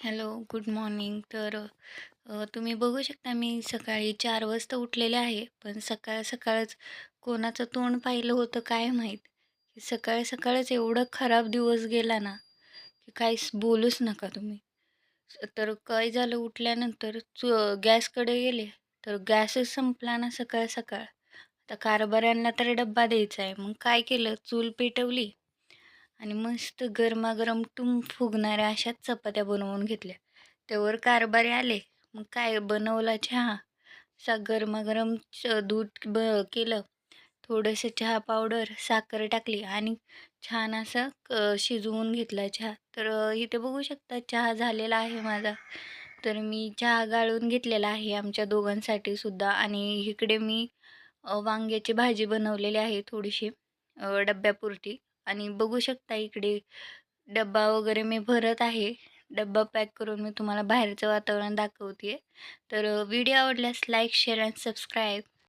Hello good morning. तर तुम्ही बघू शकता मी सकाळी चार वाजता उठलेले आहे पण सकाळ सकाळच कोणाचं तोंड पाहिलं होतं काय माहीत? की सकाळ सकाळच एवढं खराब दिवस गेला ना की काहीच बोलूच नका तुम्ही. तर काय झालं उठल्यानंतर चु गॅसकडे गेले. तर गॅसच संपला ना सकाळ सकाळ. आता कारभाऱ्यांना तर डब्बा द्यायचा आहे मग काय केलं? चूल पेटवली. आणि मस्त गरमागरम टुम फुगणाऱ्या अशाच चपात्या बनवून घेतल्या. त्यावर कारभारी आले. मग काय बनवला चहा? असा गरमागरम च दूध ब केलं. थोडंसं चहा पावडर साखर टाकली आणि छान असं क शिजवून घेतला चहा. तर इथे बघू शकता चहा झालेला आहे माझा. तर मी चहा गाळून घेतलेला आहे आमच्या दोघांसाठी सुद्धा आणि इकडे मी वांग्याची भाजी बनवलेली आहे थोडीशी डब्यापुरती. आणि बघू शकता इकडे डब्बा वगैरे मी भरत आहे. डब्बा पॅक करून मी तुम्हाला बाहेरचं वातावरण दाखवते तर व्हिडिओ आवडल्यास लाईक शेअर अँड सबस्क्राईब.